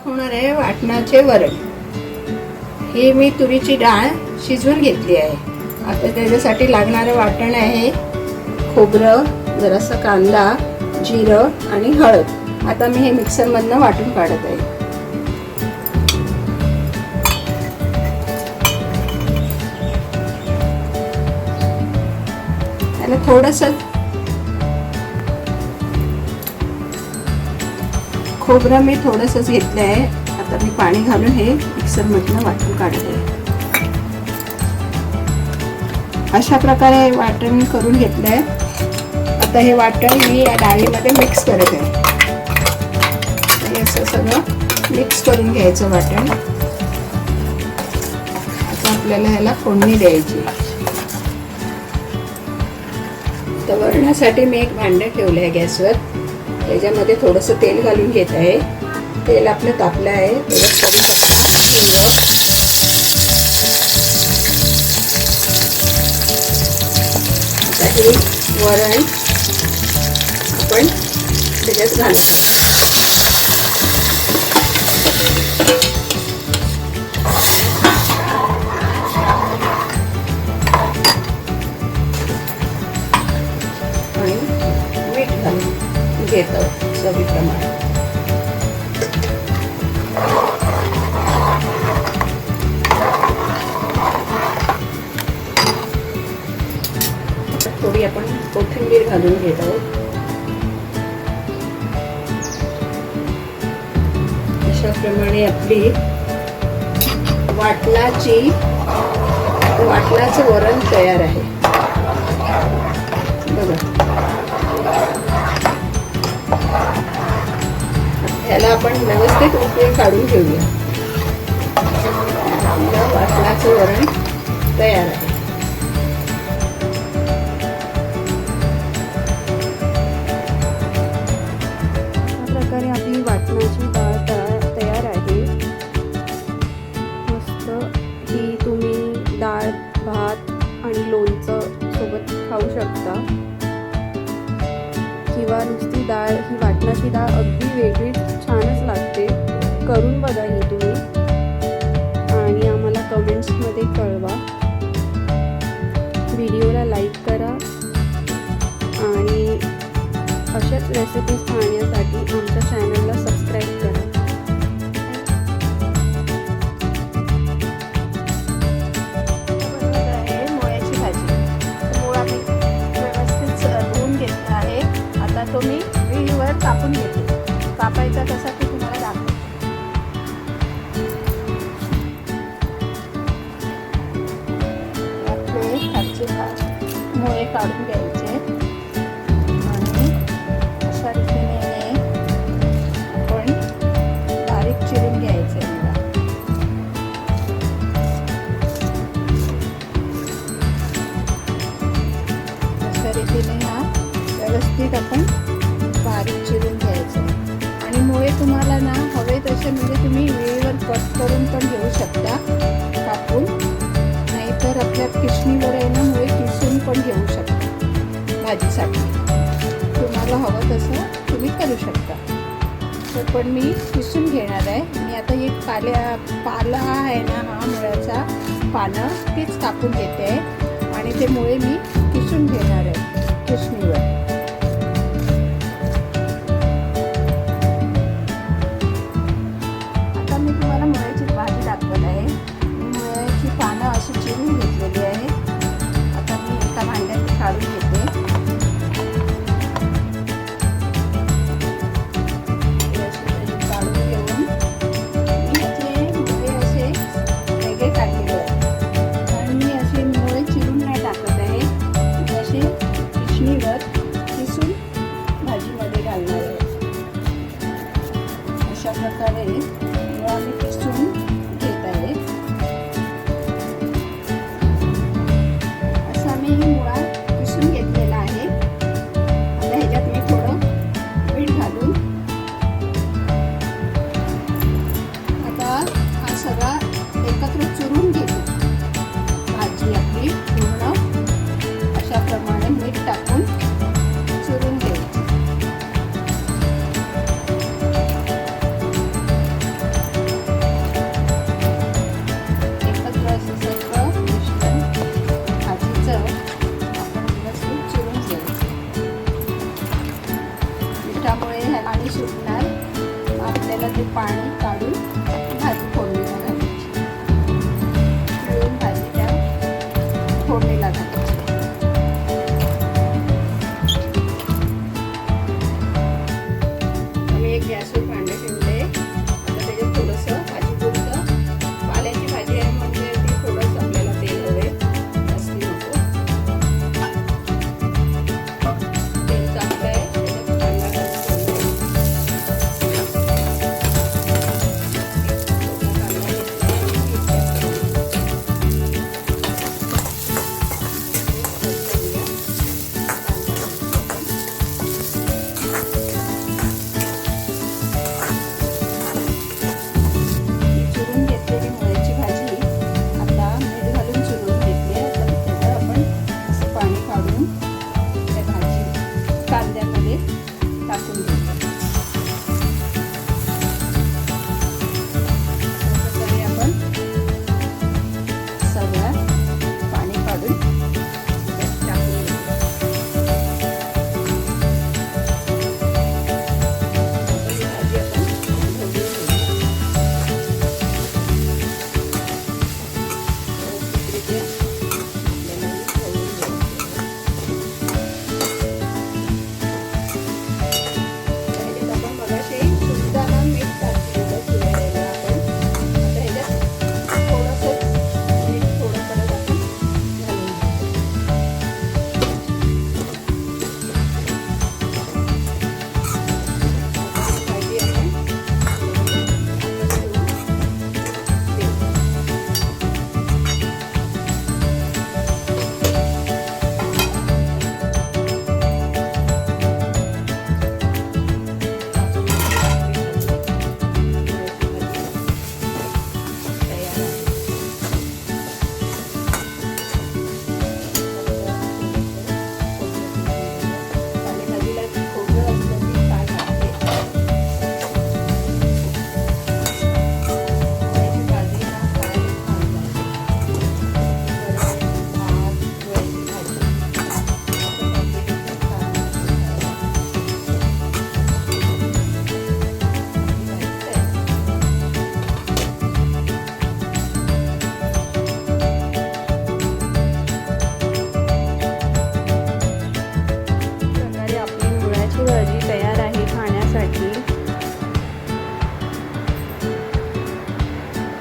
दाखवणार आहे वाटणाचे वरण. ही मी तुरीची डाळ शिजवून घेतली आहे. आता त्याच्यासाठी लागणारं वाटण आहे खोबरं जरासं कांदा जिरं आणि हळद. आता मी हे मिक्सरमधनं वाटून काढत आहे. त्याला थोडंसं खोबरं मी थोडंसंच घेतलं आहे. आता मी पाणी घालून हे मिक्सरमधनं वाटून काढत. आहे अशा प्रकारे वाटण करून घेतलं आहे आता हे वाटण मी या डाळीमध्ये मिक्स करत. आहे हे असं सगळं मिक्स करून घ्यायचं वाटण. आता आपल्याला ह्याला फोडणी द्यायची. तर मी एक भांडं ठेवलं आहे गॅसवर. त्याच्यामध्ये थोडंसं तेल घालून घेत आहे. तेल आपलं तापलं आहे. त्याच्यात कढीपत्ता, हिंग. आता हे वरण आपण त्याच्यात घालू. येतं चवीप्रमाणे. थोडी आपण कोथिंबीर घालून घेत आहोत. अशाप्रमाणे आपली वाटणाची वाटणाचं वरण तयार आहे. बघा. आपण व्यवस्थित उकळी काढून घेऊया. आपलं वासनाचं वरण तयार आहे. अशा प्रकारे आपली वाटणाची कापायचा तसा ते तुम्हाला दाखवते. आपले खालचे भाग मुळे काढून घ्यायचे. आणि अशा रीतीने आपण बारीक चिरून घ्यायचे. अशा रीतीने हा व्यवस्थित आपण बारीक चिरून घ्यायचं. आणि मुळे तुम्हाला ना हवे तसे म्हणजे तुम्ही वेळेवर कट करून पण घेऊ शकता कापून. नाहीतर आपल्या किशणीवर आहे ना मुळे किसून पण घेऊ शकता भाजीसाठी. तुम्हाला हवं तसं तुम्ही करू शकता. तर पण मी किसून घेणार आहे. मी आता एक पाल्या पाला आहे ना हा मुळ्याचा पानं तीच कापून घेते. आहे आणि ते मुळे मी किसून घेणार आहे किसणीवर.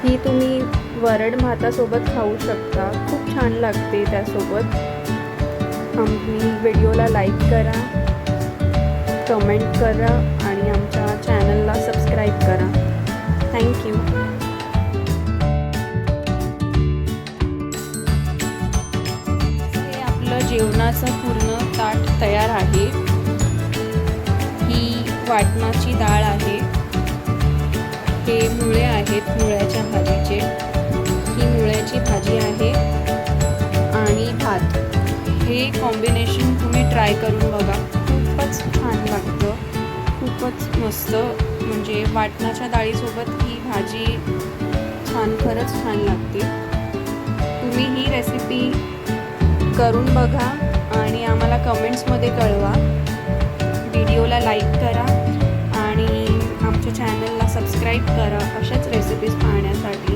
ही तुम्ही वरड भातासोबत खाऊ शकता. खूप छान लागते त्यासोबत. आम्ही व्हिडिओला लाईक करा कमेंट करा आणि आमच्या चॅनलला सबस्क्राईब करा. थँक्यू हे आपलं जेवणाचं पूर्ण ताट तयार आहे. ही वाटणाची डाळ आहे. हे मुळे आहेत मुळ्याच्या भाजीचे. ही मुळ्याची भाजी आहे आणि भात. हे कॉम्बिनेशन तुम्ही ट्राय करून बघा. खूपच छान लागतं. खूपच मस्त. म्हणजे वाटणाच्या डाळीसोबत ही भाजी छान खरंच छान लागते. तुम्ही ही रेसिपी करून बघा आणि आम्हाला कमेंट्समध्ये कळवा. व्हिडिओला लाईक करा आणि आमच्या चॅनल सबस्क्राईब करा अशाच रेसिपीज पाहण्यासाठी.